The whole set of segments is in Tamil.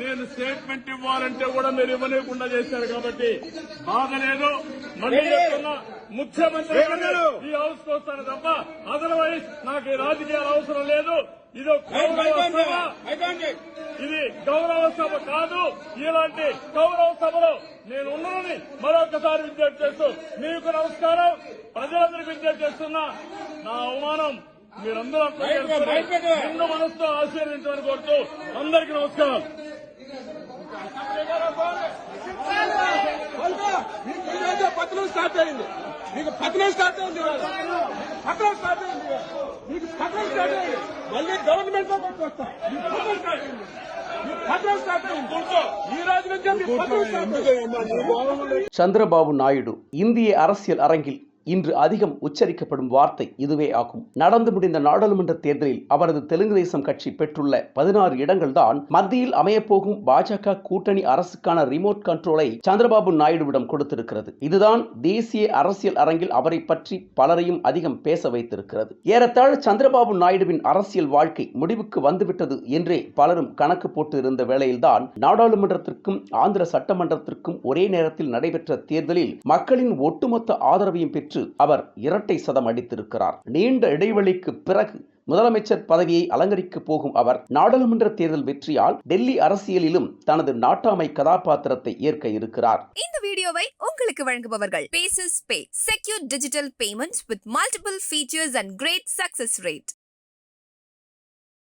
నేను స్టేట్మెంట్ ఇవ్వాలంటే కూడా మీరు ఇవ్వలేకుండా చేశారు కాబట్టి బాధ లేదు. మళ్ళీ చెప్తున్నా ముఖ్యమంత్రి ఈ హౌస్కు వస్తాను తప్ప అదర్వైజ్ నాకు ఈ రాజకీయాలు అవసరం లేదు. ఇది ఒక గౌరవ సభ. ఇది గౌరవ సభ కాదు. ఇలాంటి గౌరవ సభలో నేను ఉన్నానని మరొకసారి విజ్ఞప్తి చేస్తూ మీకు నమస్కారం. ప్రజలందరికీ విజ్ఞప్తి చేస్తున్నా నా అవమానం మీరందరూ నిన్ను మనసుతో ఆశీర్వించమని కోరుతూ అందరికీ నమస్కారం. ఈరోజే పతనం స్టార్ట్ అయింది మీకు పతనం స్టార్ట్ అయింది ఇవాళ. పతనం స్టార్ట్ అయింది ఇవాళ. మీకు పతనం స్టార్ట్ అయింది మళ్ళీ గవర్నమెంట్ లో కొట్టుకొస్తాం మీకు పతనం స్టార్ట్ అయింది మీకు పతనం స్టార్ట్ అయింది ఈ రోజు నుంచే మీకు పతనం స్టార్ట్ అయింది சந்திரபாபு நாயுடு இந்திய அரசியல் அரங்கில் இன்று அதிகம் உச்சரிக்கப்படும் வார்த்தை இதுவே ஆகும். நடந்து முடிந்த நாடாளுமன்ற தேர்தலில் அவரது தெலுங்கு தேசம் கட்சி பெற்றுள்ள பதினாறு இடங்கள்தான் மத்தியில் அமையப்போகும் பாஜக கூட்டணி அரசுக்கான ரிமோட் கண்ட்ரோலை சந்திரபாபு நாயுடுவிடம் கொடுத்திருக்கிறது. இதுதான் தேசிய அரசியல் அரங்கில் அவரை பற்றி பலரையும் அதிகம் பேச வைத்திருக்கிறது. ஏறத்தாழ சந்திரபாபு நாயுடுவின் அரசியல் வாழ்க்கை முடிவுக்கு வந்துவிட்டது என்றே பலரும் கணக்கு போட்டு இருந்த வேளையில்தான் நாடாளுமன்றத்திற்கும் ஆந்திர சட்டமன்றத்திற்கும் ஒரே நேரத்தில் நடைபெற்ற தேர்தலில் மக்களின் ஒட்டுமொத்த ஆதரவையும் பெற்று அவர் இரட்டை சதம் அடித்திருக்கிறார். நீண்ட இடைவெளிக்கு பிறகு முதலமைச்சர் பதவியை அலங்கரிக்கப் போகும் அவர் நாடாளுமன்ற தேர்தல் வெற்றியால் டெல்லி அரசியலிலும் தனது நாட்டாமை கதாபாத்திரத்தை ஏற்க இருக்கிறார். இந்த வீடியோவை உங்களுக்கு வழங்குபவர்கள் Paysus pay secure digital payment with multiple features and great success rate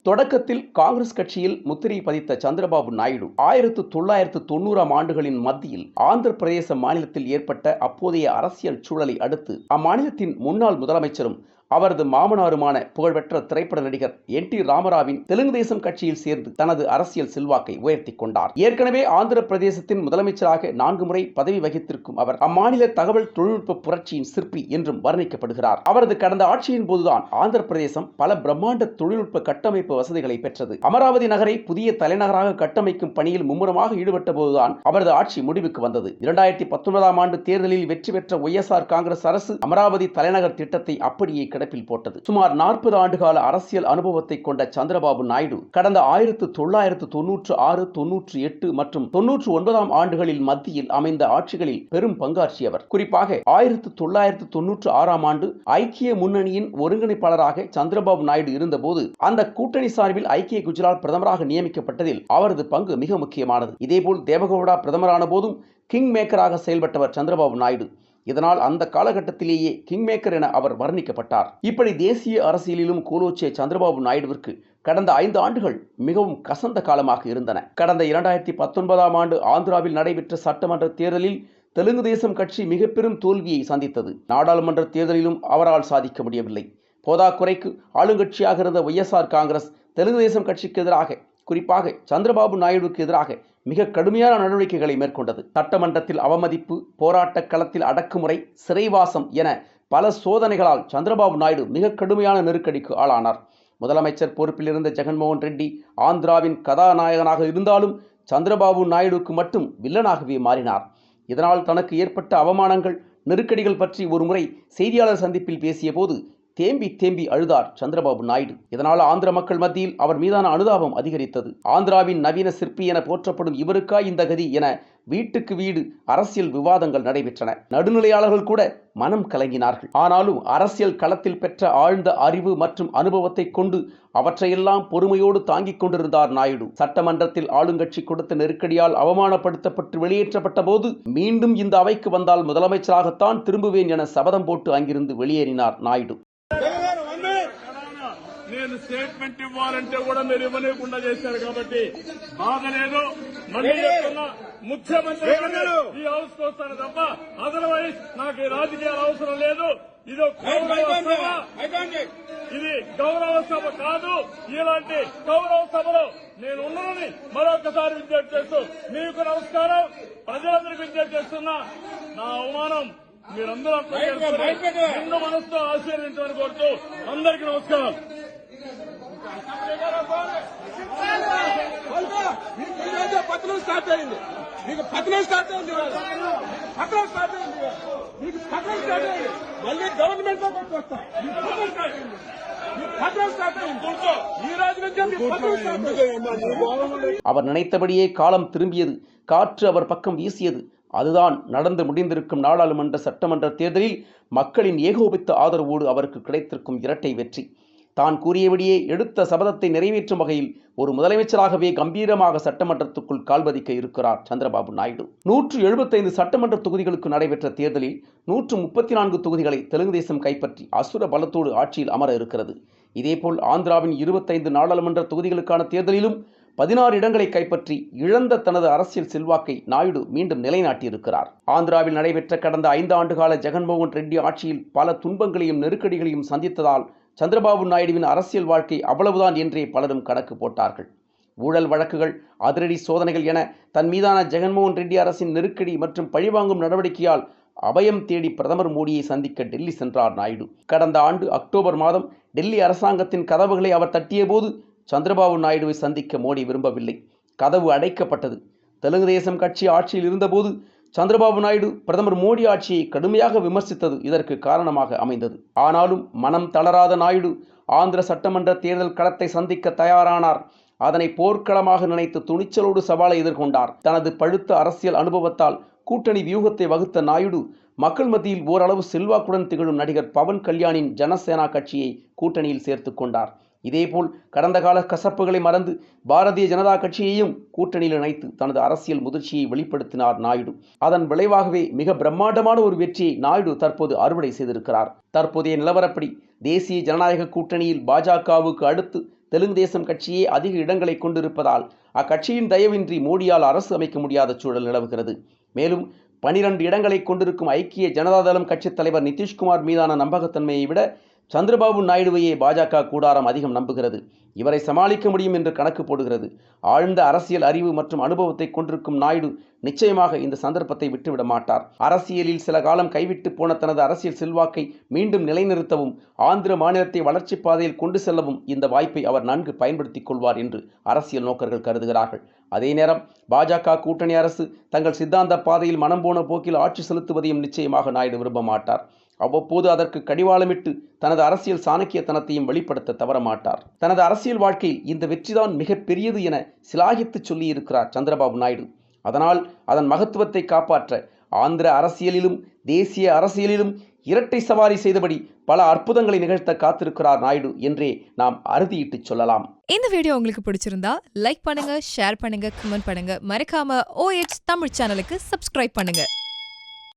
தொடக்கத்தில் காங்கிரஸ் கட்சியில் முத்திரை பதித்த சந்திரபாபு நாயுடு ஆயிரத்து தொள்ளாயிரத்து தொண்ணூறாம் ஆண்டுகளின் மத்தியில் ஆந்திர பிரதேச மாநிலத்தில் ஏற்பட்ட அப்போதைய அரசியல் சூழலை அடுத்து அம்மாநிலத்தின் முன்னாள் முதலமைச்சரும் அவரது மாமனாருமான புகழ்பெற்ற திரைப்பட நடிகர் என் டி ராமராவின் தெலுங்கு தேசம் கட்சியில் சேர்ந்து தனது அரசியல் செல்வாக்கை உயர்த்தி கொண்டார். ஏற்கனவே ஆந்திர பிரதேசத்தின் முதலமைச்சராக நான்கு முறை பதவி வகித்திருக்கும் அவர் அம்மாநில தகவல் தொழில்நுட்ப புரட்சியின் சிற்பி என்றும் வர்ணிக்கப்படுகிறார். அவரது கடந்த ஆட்சியின் போதுதான் ஆந்திர பிரதேசம் பல பிரம்மாண்ட தொழில்நுட்ப கட்டமைப்பு வசதிகளை பெற்றது. அமராவதி நகரை புதிய தலைநகராக கட்டமைக்கும் பணியில் மும்முரமாக ஈடுபட்ட போதுதான் அவரது ஆட்சி முடிவுக்கு வந்தது. இரண்டாயிரத்தி பத்தொன்பதாம் ஆண்டு தேர்தலில் வெற்றி பெற்ற ஒய்எஸ்ஆர் காங்கிரஸ் அரசு அமராவதி தலைநகர் திட்டத்தை அப்படியே கிடப்பில் போட்டது. சுமார் நாற்பது ஆண்டுகால அரசியல் அனுபவத்தை கொண்ட சந்திரபாபு நாயுடு கடந்த ஆயிரத்து தொள்ளாயிரத்து தொன்னூற்று ஆறு தொன்னூற்று எட்டு மற்றும் தொன்னூற்று ஒன்பதாம் ஆண்டுகளில் மத்தியில் அமைந்த ஆட்சிகளில் பெரும் பங்காற்றியவர். குறிப்பாக ஆயிரத்து தொள்ளாயிரத்து தொன்னூற்று ஆறாம் ஆண்டு ஐக்கிய முன்னணியின் ஒருங்கிணைப்பாளராக சந்திரபாபு நாயுடு இருந்தபோது அந்த கூட்டணி சார்பில் ஐக்கிய குஜராத் பிரதமராக நியமிக்கப்பட்டதில் அவரது பங்கு மிக முக்கியமானது. இதேபோல் தேவகவுடா பிரதமரான போதும் கிங் மேக்கராக செயல்பட்டவர் சந்திரபாபு நாயுடு. இதனால் அந்த காலகட்டத்திலேயே கிங்மேக்கர் என அவர் வர்ணிக்கப்பட்டார். இப்படி தேசிய அரசியலிலும் கூலோச்சே சந்திரபாபு நாயுடுவிற்கு கடந்த ஐந்து ஆண்டுகள் மிகவும் கசந்த காலமாக இருந்தன. கடந்த இரண்டாயிரத்தி பத்தொன்பதாம் ஆண்டு ஆந்திராவில் நடைபெற்ற சட்டமன்ற தேர்தலில் தெலுங்கு தேசம் கட்சி மிக பெரும் தோல்வியை சந்தித்தது. நாடாளுமன்ற தேர்தலிலும் அவரால் சாதிக்க முடியவில்லை. போதாக்குறைக்கு ஆளுங்கட்சியாக இருந்த ஒய்எஸ்ஆர் காங்கிரஸ் தெலுங்கு தேசம் கட்சிக்கு எதிராக குறிப்பாக சந்திரபாபு நாயுடுவுக்கு எதிராக மிக கடுமையான நடவடிக்கைகளை மேற்கொண்டது. சட்டமன்றத்தில் அவமதிப்பு போராட்டக் களத்தில் அடக்குமுறை சிறைவாசம் என பல சோதனைகளால் சந்திரபாபு நாயுடு மிக கடுமையான நெருக்கடிக்கு ஆளானார். முதலமைச்சர் பொறுப்பில் இருந்த ஜெகன்மோகன் ரெட்டி ஆந்திராவின் கதாநாயகனாக இருந்தாலும் சந்திரபாபு நாயுடுக்கு மட்டும் வில்லனாகவே மாறினார். இதனால் தனக்கு ஏற்பட்ட அவமானங்கள் நெருக்கடிகள் பற்றி ஒருமுறை செய்தியாளர் சந்திப்பில் பேசியபோது தேம்பி தேம்பி அழுதார் சந்திரபாபு நாயுடு. இதனால் ஆந்திர மக்கள் மத்தியில் அவர் மீதான அனுதாபம் அதிகரித்தது. ஆந்திராவின் நவீன சிற்பி என போற்றப்படும் இவருக்கா இந்த கதி என வீட்டுக்கு வீடு அரசியல் விவாதங்கள் நடைபெற்றன. நடுநிலையாளர்கள் கூட மனம் கலங்கினார்கள். ஆனாலும் அரசியல் களத்தில் பெற்ற ஆழ்ந்த அறிவு மற்றும் அனுபவத்தை கொண்டு அவற்றையெல்லாம் பொறுமையோடு தாங்கிக் கொண்டிருந்தார் நாயுடு. சட்டமன்றத்தில் ஆளுங்கட்சி கொடுத்த நெருக்கடியால் அவமானப்படுத்தப்பட்டு வெளியேற்றப்பட்ட போது மீண்டும் இந்த அவைக்கு வந்தால் முதலமைச்சராகத்தான் திரும்புவேன் என சபதம் போட்டு அங்கிருந்து வெளியேறினார் நாயுடு. నేను స్టేట్మెంట్ ఇవ్వాలంటే కూడా మీరు ఇవ్వలేకుండా చేశారు కాబట్టి బాధ లేదు మళ్ళీ చెప్తున్నా ముఖ్యమంత్రి ఈ హౌస్కు వస్తాను తప్ప అదర్వైజ్ నాకు ఈ రాజకీయాలు అవసరం లేదు. ఇది ఇది గౌరవ సభ కాదు. ఇలాంటి గౌరవ సభలో నేను ఉన్నానని మరొకసారి విజ్ఞప్తి చేస్తూ మీకు నమస్కారం. ప్రజలందరికీ విజ్ఞప్తి చేస్తున్నా నా అవమానం మీరందరూ నిన్ను మనసుతో ఆశీర్వించమని కోరుతూ అందరికీ నమస్కారం. మీకు ఈరోజే పతనం స్టార్ట్ అయింది మీకు పతనం స్టార్ట్ అయింది ఇవాళ. పతనం స్టార్ట్ అయింది ఇవాళ. మీకు పతనం స్టార్ట్ అయింది మళ్ళీ గవర్నమెంట్ లో కొట్టుకొస్తాం మీకు పతనం స్టార్ట్ అయింది మీకు పత్రం స్టార్ట్ అయింది ఈ రోజు నుంచే మీకు పత్రం స్టార్ట్ అయింది அவர் நினைத்தபடியே காலம் திரும்பியது காற்று அவர் பக்கம் வீசியது அதுதான் நடந்து முடிந்திருக்கும் நாடாளுமன்ற சட்டமன்ற தேர்தலில் மக்களின் ஏகோபித்த ஆதரவோடு அவருக்கு கிடைத்திருக்கும் இரட்டை வெற்றி தான் கூறியபடியே எடுத்த சபதத்தை நிறைவேற்றும் வகையில் ஒரு முதலமைச்சராகவே கம்பீரமாக சட்டமன்றத்துக்குள் கால்பதிக்க இருக்கிறார் சந்திரபாபு நாயுடு. நூற்று எழுபத்தைந்து சட்டமன்ற தொகுதிகளுக்கு நடைபெற்ற தேர்தலில் நூற்று முப்பத்தி நான்கு தொகுதிகளை தெலுங்கு தேசம் கைப்பற்றி அசுர பலத்தோடு ஆட்சியில் அமர இருக்கிறது. இதேபோல் ஆந்திராவின் இருபத்தைந்து நாடாளுமன்ற தொகுதிகளுக்கான தேர்தலிலும் பதினாறு இடங்களை கைப்பற்றி இழந்த தனது அரசியல் செல்வாக்கை நாயுடு மீண்டும் நிலைநாட்டியிருக்கிறார். ஆந்திராவில் நடைபெற்ற கடந்த ஐந்து ஆண்டுகால ஜெகன்மோகன் ரெட்டி ஆட்சியில் பல துன்பங்களையும் நெருக்கடிகளையும் சந்தித்ததால் சந்திரபாபு நாயுடுவின் அரசியல் வாழ்க்கை அவ்வளவுதான் என்றே பலரும் கணக்கு போட்டார்கள். ஊழல் வழக்குகள் அதிரடி சோதனைகள் என தன் மீதான ஜெகன்மோகன் ரெட்டி அரசின் நெருக்கடி மற்றும் பழிவாங்கும் நடவடிக்கையால் அபயம் தேடி பிரதமர் மோடியை சந்திக்க டெல்லி சென்றார் நாயுடு. கடந்த ஆண்டு அக்டோபர் மாதம் டெல்லி அரசாங்கத்தின் கதவுகளை அவர் தட்டியபோது சந்திரபாபு நாயுடுவை சந்திக்க மோடி விரும்பவில்லை. கதவு அடைக்கப்பட்டது. தெலுங்கு தேசம் கட்சி ஆட்சியில் இருந்தபோது சந்திரபாபு நாயுடு பிரதமர் மோடி ஆட்சியை கடுமையாக விமர்சித்தது இதற்கு காரணமாக அமைந்தது. ஆனாலும் மனம் தளராத நாயுடு ஆந்திர சட்டமன்ற தேர்தல் களத்தை சந்திக்க தயாரானார். அதனை போர்க்களமாக நினைத்து துணிச்சலோடு சவாலை எதிர்கொண்டார். தனது பழுத்த அரசியல் அனுபவத்தால் கூட்டணி வியூகத்தை வகுத்த நாயுடு மக்கள் மத்தியில் ஓரளவு செல்வாக்குடன் திகழும் நடிகர் பவன் கல்யாணின் ஜனசேனா கட்சியை கூட்டணியில் சேர்த்து கொண்டார். இதேபோல் கடந்த கால கசப்புகளை மறந்து பாரதிய ஜனதா கட்சியையும் கூட்டணியில் இணைத்து தனது அரசியல் முதிர்ச்சியை வெளிப்படுத்தினார் நாயுடு. அதன் விளைவாகவே மிக பிரம்மாண்டமான ஒரு வெற்றியை நாயுடு தற்போது அறுவடை செய்திருக்கிறார். தற்போதைய நிலவரப்படி தேசிய ஜனநாயக கூட்டணியில் பாஜகவுக்கு அடுத்து தெலுங்கு தேசம் கட்சியே அதிக இடங்களை கொண்டிருப்பதால் அக்கட்சியின் தயவின்றி மோடியால் அரசு அமைக்க முடியாத சூழல் நிலவுகிறது. மேலும் பனிரெண்டு இடங்களை கொண்டிருக்கும் ஐக்கிய ஜனதாதளம் கட்சித் தலைவர் நிதிஷ்குமார் மீதான நம்பகத்தன்மையை விட சந்திரபாபு நாயுடுவையே பாஜக கூடாரம் அதிகம் நம்புகிறது. இவரை சமாளிக்க முடியும் என்று கணக்கு போடுகிறது. ஆழ்ந்த அரசியல் அறிவு மற்றும் அனுபவத்தை கொண்டிருக்கும் நாயுடு நிச்சயமாக இந்த சந்தர்ப்பத்தை விட்டுவிட மாட்டார். அரசியலில் சில காலம் கைவிட்டு போன தனது அரசியல் செல்வாக்கை மீண்டும் நிலைநிறுத்தவும் ஆந்திர மாநிலத்தை வளர்ச்சிப் பாதையில் கொண்டு செல்லவும் இந்த வாய்ப்பை அவர் நன்கு பயன்படுத்திக் கொள்வார் என்று அரசியல் நோக்கர்கள் கருதுகிறார்கள். அதே நேரம் பாஜக கூட்டணி அரசு தங்கள் சித்தாந்த பாதையில் மனம் போன போக்கில் ஆட்சி செலுத்துவதையும் நிச்சயமாக நாயுடு விரும்ப மாட்டார். அவ்வப்போது அதற்கு கடிவாளமிட்டு தனது அரசியல் சாணக்கியத்தனத்தையும் வெளிப்படுத்த தவறமாட்டார். தனது அரசியல் வாழ்க்கையில் இந்த வெற்றிதான் மிகப்பெரியது என சிலாகித்து சொல்லியிருக்கிறார் சந்திரபாபு நாயுடு. அதனால் அதன் மகத்துவத்தை காப்பாற்ற ஆந்திர அரசியலிலும் தேசிய அரசியலிலும் இரட்டை சவாரி செய்தபடி பல அற்புதங்களை நிகழ்த்த காத்திருக்கிறார் நாயுடு என்றே நாம் அறுதியிட்டுச் சொல்லலாம். இந்த வீடியோ உங்களுக்கு பிடிச்சிருந்தா லைக் பண்ணுங்க ஷேர் பண்ணுங்க கமெண்ட் பண்ணுங்க. மறக்காம ஓஎச் தமிழ் சேனலுக்கு சப்ஸ்கிரைப் பண்ணுங்க.